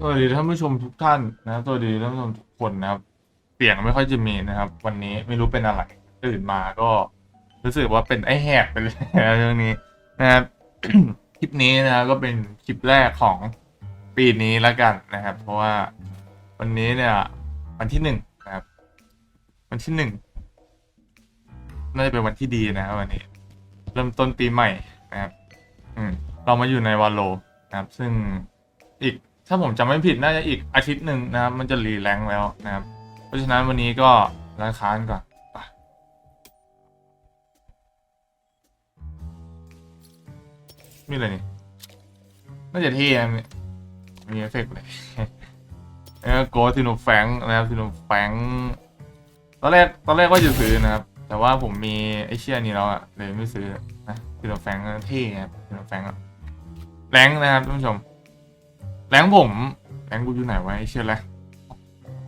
สวัสดีท่านผู้ชมทุกท่านนะสวัสดีท่านผู้ชมทุกคนนะครับ เสียงไม่ค่อยจะมีนะครับ วันนี้ไม่รู้เป็นอะไรตื่นมาก็รู้สึกว่าเป็นไอแหกไปเลยนะเรื่องนี้นะครับคลิปนี้นะครับก็เป็นคลิปแรกของปีนี้แล้วกันนะครับ เพราะว่าวันนี้เนี่ย วันที่หนึ่งนะครับ วันที่หนึ่งน่าจะเป็นวันที่ดีนะครับวันนี้ เริ่มต้นปีใหม่นะครับ อืมเรามาอยู่ในวาโลนะครับ ซึ่งอีก ถ้าผมจำไม่ผิดน่าจะอีกอาทิตย์หนึ่งนะครับ มันจะรีแรงค์แล้วนะครับ เพราะฉะนั้นวันนี้ก็ร้านค้านก่อนไปมีอะไรนี่ น่าจะเท่นะมีมีเอฟเฟกต์เลยแล้วโกทิโนแฟงนะครับทิโนแฟงตอนแรกตอนแรกว่าจะซื้อนะครับ แต่ว่าผมมีไอเชียนี้แล้วอะเลยไม่ซื้อนะทิโนแฟงเท่ครับทิโนแฟงแรงนะครับท่านผู้ชม แรงผม แรงกูอยู่ไหนวะไอเชี่ยแรงค์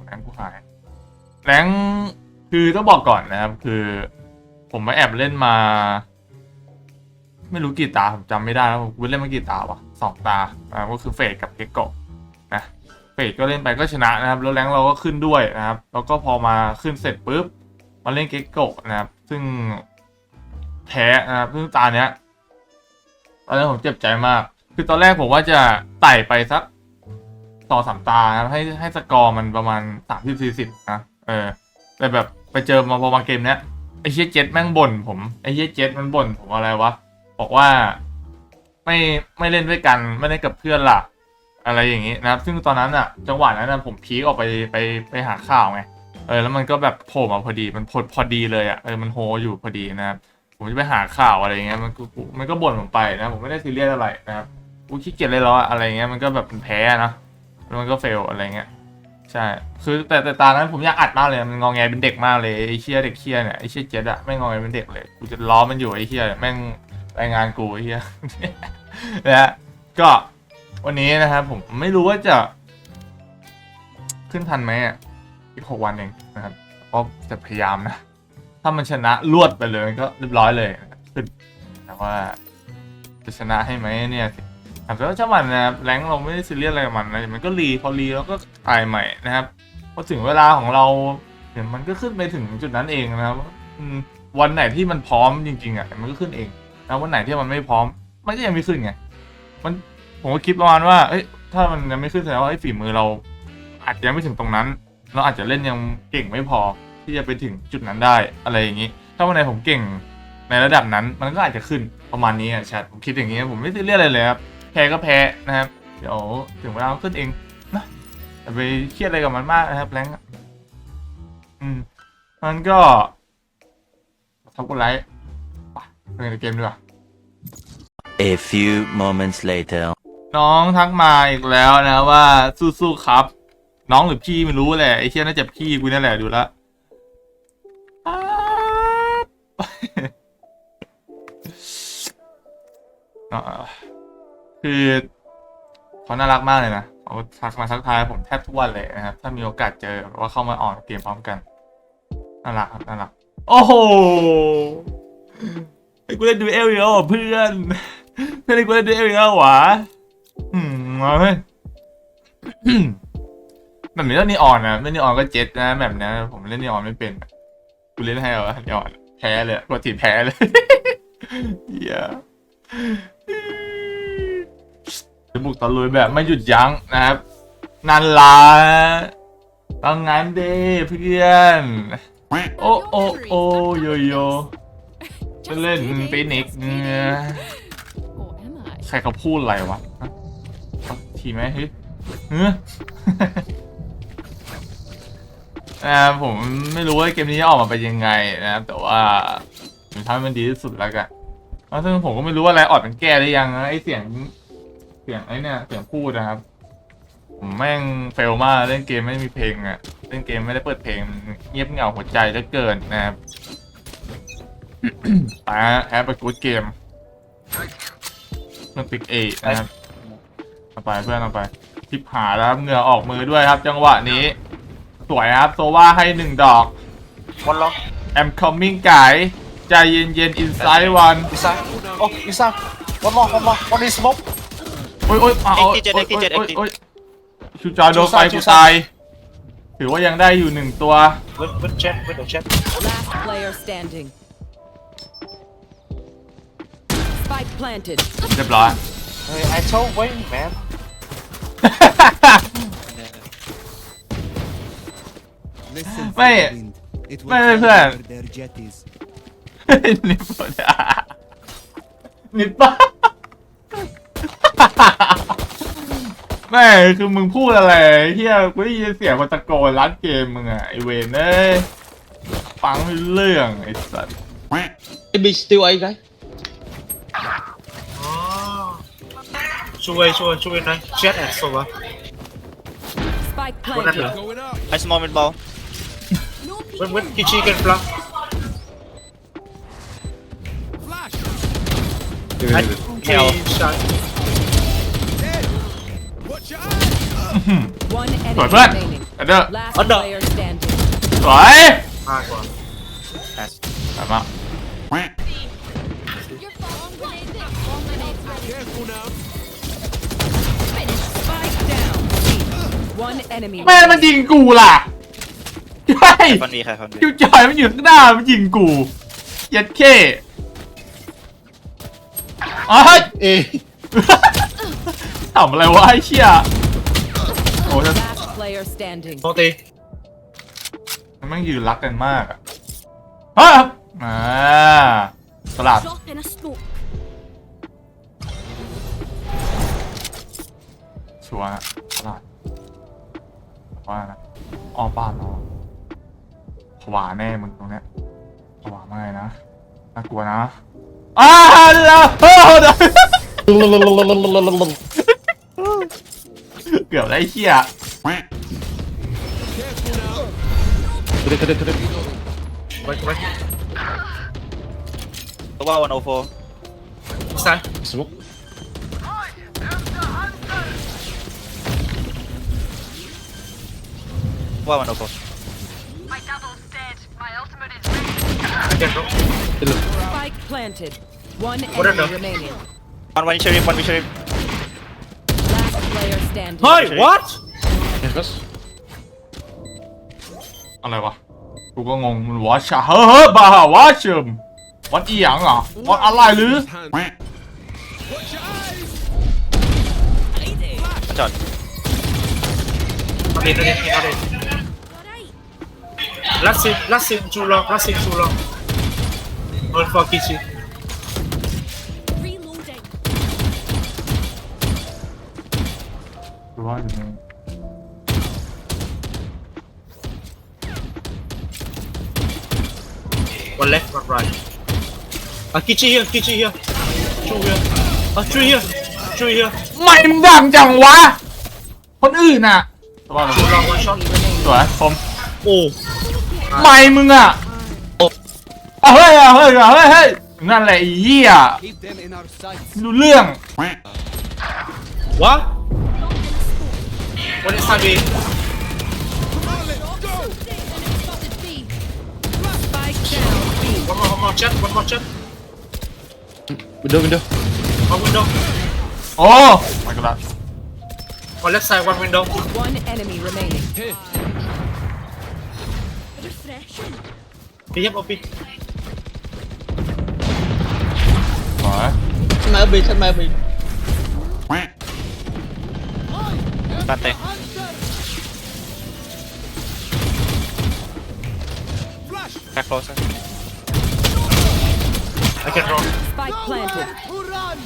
แรงกูหาย แรงคือต้องบอกก่อนนะครับ คือ ผมมาแอบเล่นมา ไม่รู้กี่ตาผมจำไม่ได้แล้วผมเล่นมากี่ตาวะสองตาอ่าก็คือเฟดกับเกโกะนะเฟดก็เล่นไปก็ชนะนะครับแล้วแรงเราก็ขึ้นด้วยนะครับ แล้วก็พอมาขึ้นเสร็จปุ๊บมาเล่นเกโกะนะครับ ซึ่งแพ้นะครับซึ่งตาเนี้ยตอนนั้นผมเจ็บใจมาก คือตอนแรกผมว่าจะไต่ไปสักสองสามตานะครับให้ให้สกอร์มันประมาณสามสิบสี่สิบนะเออ แต่แบบไปเจอมาพอมาเกมเนี้ยไอ้เชี่ยเจ็ดแม่งบ่นผมไอ้เชี่ยเจ็ดมันบ่นผมอะไรวะบอกว่าไม่ไม่เล่นด้วยกันไม่เล่นกับเพื่อนล่ะ อะไรอย่างนี้นะครับ ซึ่งตอนนั้นอะจังหวะนั้นนะผมพีคออกไปไปไปหาข่าวไงเออแล้วมันก็แบบโผล่มาพอดีมันพอพอดีเลยอะเออมันโฮอยู่พอดีนะครับผมจะไปหาข่าวอะไรอย่างเงี้ยมันก็มันก็บ่นผมไปนะผมไม่ได้ซีเรียสอะไรนะครับ กูขี้เกียจเลยแล้วออะไรเงี้ยมันก็แบบมันแพ้นะมันก็เฟลอะไรเงี้ยใช่คือแต่แต่ตานั้นผมอยากอัดมากเลยมันงองแงเป็นเด็กมากเลยไอ้เชี่ยเด็กเชี่ยเนี่ยไอ้เชี่ยเจ็ดอะไม่งงองแงเป็นเด็กเลยกูจะล้อมันอยู่ไอ้เชี่ยแม่งรายงานกูไอ้เชี่ยนะก็วันนี้นะครับผมไม่รู้ว่าจะ ขึ้นทันไหมอะอีกหกวันเองนะครับก็จะพยายามนะ ถ้ามันชนะรวดไปเลยก็เรียบร้อยเลยนะครับขึ้นแต่ว่าจะชนะให้ไหมเนี่ย สิถามว่าช่างมันนะครับแรงเราไม่ได้ซีเรียสอะไรกับมันนะเดี๋ยวมันก็รีพอรีแล้วก็ตายใหม่นะครับพอถึงเวลาของเราเดี๋ยวมันก็ขึ้นไปถึงจุดนั้นเองนะครับวันไหนที่มันพร้อมจริงๆอะมันก็ขึ้นเอง แล้ววันไหนที่มันไม่พร้อม มันก็ยังไม่ขึ้นไงมันผมก็คิดประมาณว่าเอ้ยถ้ามันยังไม่ขึ้นแสดงว่าไอ้ฝีมือเรา อาจจะยังไม่ถึงตรงนั้น เราอาจจะเล่นยังเก่งไม่พอที่จะไปถึงจุดนั้นได้อะไรอย่างนี้ ถ้าวันไหนผมเก่งในระดับนั้นมันก็อาจจะขึ้นประมาณนี้อะแชทผมคิดอย่างนี้ผมไม่ซีเรียสอะไรเลยครับ พ้ก็แพ้นะครับ เดี๋ยวถึงเวลามันขึ้นเองนะอย่าไปเครียดอะไรกับมันมากนะครับแรงค์อะอืมมันก็ทับกดไลค์ไปเล่นเกมดีกว่า A few moments later. น้องทักมาอีกแล้วนะว่าสู้ๆครับ น้องหรือพี่ไม่รู้แหละไอ้เชี่ยน่าจะพี่กูนี่แหละดูและอ้าวอ่า คือเขาน่ารักมากเลยนะเขาทักมาทักทายผมแทบทุกวันเลยนะครับ ถ้ามีโอกาสเจอว่าเข้ามาออกเกมพร้อมกันน่ารักครับน่ารัก โอ้โหไอ้กูเล่นดูเอลอีกแล้วเหรอเพื่อนเพื่อนไอ้กูเล่นดูเอลอีกแล้วหรอวะอืมมาเฮ้ยแบบนี้ต้องนีออนนะไม่นนีออนก็เจ็ตนะแบบนี้ผมเล่นนีออนไม่เป็นกูเล่นให้เหรอนีออนแพ้เลยกดถีบแพ้เลยเหี้ย จะบุกตะลุยแบบไม่หยุดยั้งนะครับ นันลาต้องงั้นเด้เพื่อน โอ้โอ้โอ้โยโยจะเล่นฟินิกเนี่ยใครเขาพูดอะไรวะทีไหมเฮ้ยเฮ้ยอ่าผมไม่รู้ว่าเกมนี้จะออกมาเป็นยังไงนะครับแต่ว่าผมทำให้มันดีที่สุดแล้วกันแล้วซึ่งผมก็ไม่รู้ว่าอะไรออดมันแก้ได้ยังไอเสียง สียงไอเนี่ยเสียงพูดนะครับผมแม่งเฟลมากเล่นเกมไม่มีเพลงอะเล่นเกมไม่ได้เปิดเพลงเงียบเหงาหัวใจเหลือเกินนะครับอ่าแอปไปกูดเกมเพื่อนปิกเอนะครับเอาไปเพื่อนเอาไปทิปหาแล้วครับเหงื่อออกมือด้วยครับ จังหวะนี้ สวยครับโซว่าให้หนึ่งดอก One long. I'm coming ไก่ใจเย็นเย็น inside one Inside. Oh, inside. One more, one more. One is smoke. โอ้ ยโอ้ยเอาโอ้ย Active โอ้ย active โอ้ย active โอ้ยชูจอยโดนไฟกูตาย ถือว่ายังได้อยู่หนึ่งตัว with with jet with the jet Last player standing. Spike planted. เรียบร้อย hey I told Wayne man Listen for Wait. the wind. It will Wait, wait, tell you wait. where their jet is. นิปปะนิปปะ แม่คือมึงพูดอะไรเฮียกูได้ยินเสียงคนตะโกนร้านเกมมึงอะไอเวนเอ้ยฟังไม่รู้เรื่องไอ้สัส Maybe still A guy. อ๋อช่วยช่วยช่วยหน่อย jet and solar Spike คนนั้นเหรอ planted. I small mid ball. when when Kichi can fly I Hell. three shot One สวย enemy เพื่อน remaining. อันเดอร์ Last Under. player standing. สวยมากกว่า Nice. กลับมา Your bomb grenade there. Bomb grenades ready. Spike down. One enemy. แม่มันยิงกูล่ะใช่ Fun V, high fun V. คิวจอยมันอยู่ข้างหน้ามันยิงกูเย็ดเข้อ๋อเฮ้ย A. ทำอะไรวะไอ้เชี่ยโอ้ย Last player standing. โนตีมันแม่งยืนรักกันมากอะฮะอ่าสลัด Drop in a smoke. ชัวร์อะสลัดว่านะอ้อมบ้านเราผวาแน่มึงตรงเนี้ยผวามากเลยนะน่ากลัวนะอ้าเดี๋ย วเฮ้ยเดี๋ยวเกือบได้ไอ้เชี่ยไว้ไว้ Wow, 104. ซ้าย Smoke. Wow, 104. I can drop Spike planted. One What enemy are the- remaining. One one sheriff, one sheriff. Last player standing. เฮ้ย what Yes, boss. อะไรวะ กูก็งง มันวอชอะเฮ้ยเฮ้ยบ้าวอชมวัดอีหยังอะวัดอะไรหรือ Watch out. เอาดิเอาดิเอาดิ last scene last scene too long last scene too long on for Kichi Reloading. One left one right ah Kichi here Kichi here Chu here ah Chu here Chu here ไม่มึงดังจังวะ คนอื่นอะสวัสดี too long one shot สวยผม oh ไม่มึงอะอะเฮ้ยอะเฮ้ยอะเฮ้ยเฮ้ยนั่นแหละไอ้เหี้ย Keep them in our sights. ไม่รู้เรื่อง what what is time B one more one more chat one more chat Window, window. one window โอ้ไม่ก็ได้ one left side one window One enemy remaining. Refreshing. B yep OP สวย Set my B, set my B. Plante. Back closer. I can drop Spike planted.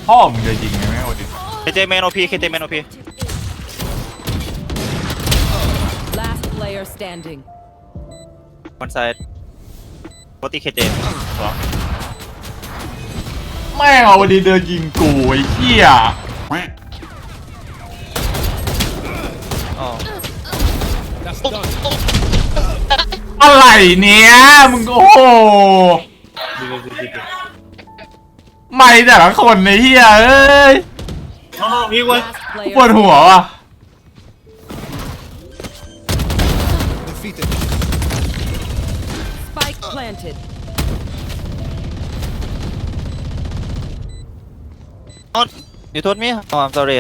พ่อมึงจะยิงไงแม่โอดิ KT main OP, KT main OP. Last player standing. One side. 40 KT. แม่งเอาวันดีเดินยิงกูไอ้เหี้ย Oh. อะไรเนี่ยมึงโอ้โห B B B B B ไม่แต่ละคนในเหี้ยเอ้ย no no he went Last ปวด player. หัวว่ะ Defeated. Spike planted. Oh, you told me? Oh, I'm sorry.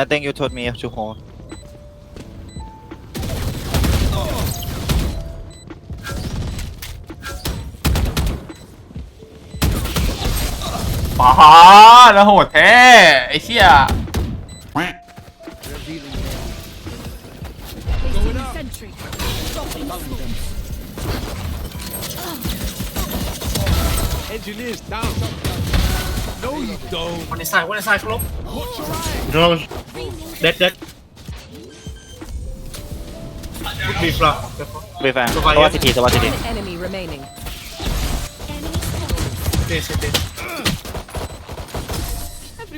I think you told me to hold. ป้าแล้วโหดแท้ ไอ้เชี่ย Revealing Placing sentry. Dropping smoke. Engineers down. No, you don't. One inside, one inside, close. No. Dead, dead. Could be flat. Careful. เวฟแฟงตัวสไปวัสดีสวัสดี One enemy remaining. Enemy spotted.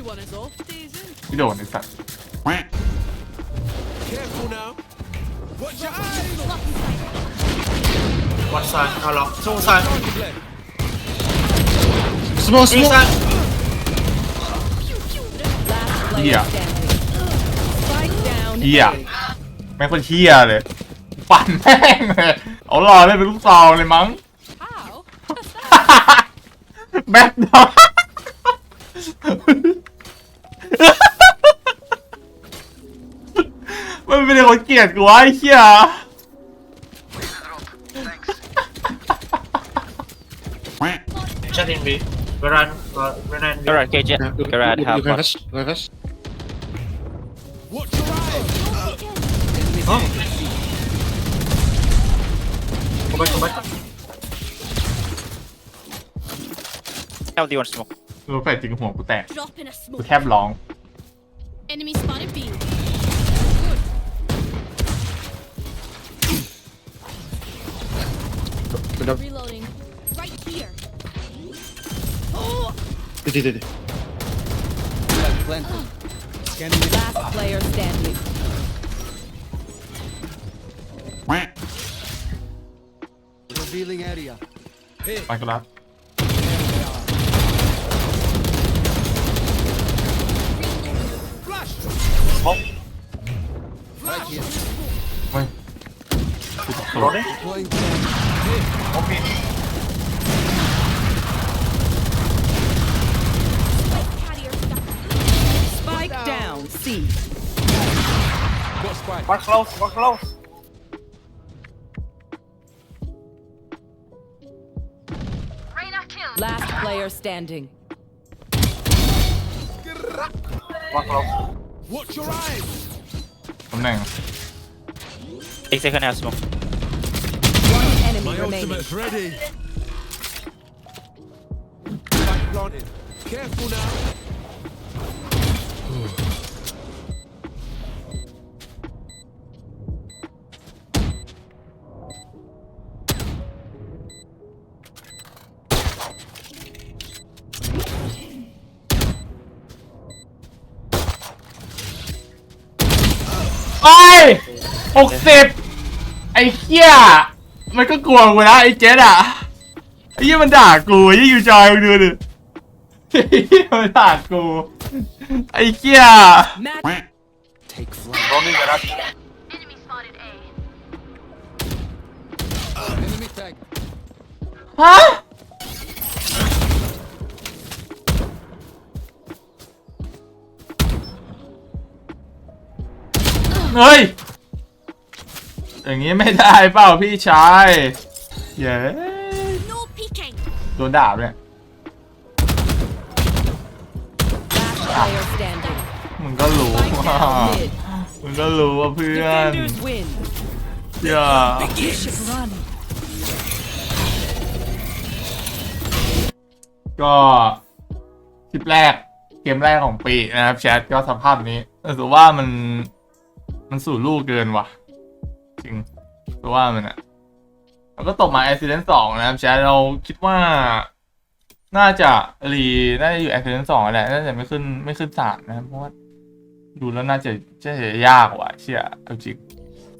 พี่โดนไอ้สัตว์ Careful now. Watch your eyes. Lucky side. One side, how long? Two side. Left. Smoke, Three smoke. side. Last player Yeah. standing. Spike down. เฮีย A. แม่งคนเฮียเลย ปั่นแม่งเลยเอาหล่อเลยเป็นลูกซองเลยมั้ง How? แบ็คดอมั ลียดกูวะไอ้เหี้ย Chat in B. Veran, uh, Veran B. กระดาษเกจกระดาษครับ Watch your eyes. Huh? Go back, go back. เอลดีวันสโมกรู้แปลจริงหัวกูแตก Drop in a กู smoke. แทบร้อง Enemy spotted B. Planted. Scanning it. Last player standing. Revealing area. ไปกันแล้ว Right here. เฮ้ย Rolling. Deploying plan. Carrier stuck. Spike down. C. Got spike. One close, one close. Last player standing. One close. Watch your eyes. ตำแหน่งเอ็กเซคันแอลสโมก One enemy remaining. ready. Spike planted. Careful now. หกสิบไอ้เหี้ย มันก็กลัวกูนะไอ้เจ๊ดอะไอ้เหี้ยมันด่ากูไอ้เหี้ยอยู่จอยมึงดูดิไอ้เหี้ยมันด่ากูไอ้เหี้ย Match. Take flight. Rolling garage. Enemy tag. ฮะเฮ้ย อย่างนี้ไม่ได้เปล่าพี่ชายเย้ No peeking. โดนด่าด้วย Last player standing. มึงก็รู้ Spike ว่า down mid. มึงก็รู้ว่าเพื่อน Defenders win. อย่า You should run. ก็คลิปแรกเกมแรกของปีนะครับแชทก็สภาพนี้รู้สึกว่ามันมันสู่ลูกเกินว่ะ จริงรู้ว่ามันอะแล้วก็ตกมา Accident สองนะครับแชทเราคิดว่า น่าจะรีน่าจะอยู่ Accident สองแหละน่าจะไม่ขึ้นไม่ขึ้นสามนะครับเพราะว่าดูแล้วน่าจะจะยากว่ะเชี่ยเอาจริง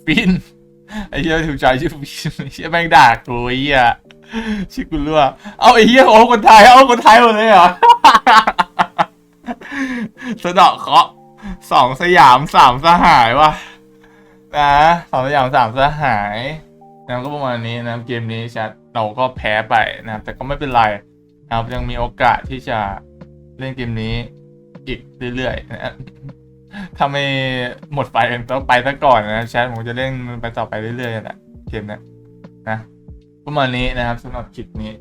ปินไอ้เหี้ยถูกใจชื่อปินไอ้เชี่ยแม่งด่ากูไอ้เหี้ยชื่อกูรั่วเอาไอ้เหี้ยโอ้คนไทยเอาคนไทยหมดเลยเหรอสะดาะเคาะสองสยามสามสหายว่ะ นะสองสยามสามสหายนะก็ประมาณนี้นะครับเกมนี้แชทเราก็แพ้ไปนะครับแต่ก็ไม่เป็นไรนะครับยังมีโอกาสที่จะเล่นเกมนี้อีกเรื่อยๆนะถ้าไม่หมดไฟต้องไปซะก่อนนะแชทผมจะเล่นมันไปต่อไปเรื่อยๆแหละเกมนี้นะประมาณนี้นะครับสำหรับคลิปนี้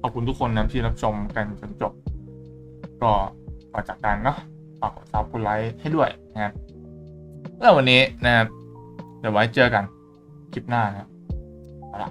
ขอบคุณทุกคนนะที่รับชมกันจนจบ ก็ก่อจากกันเนาะฝากกดซับกดไลค์ให้ด้วยนะครับแล้ววันนี้นะครับ เดี๋ยวไว้เจอกัน คลิปหน้านะครับไปละ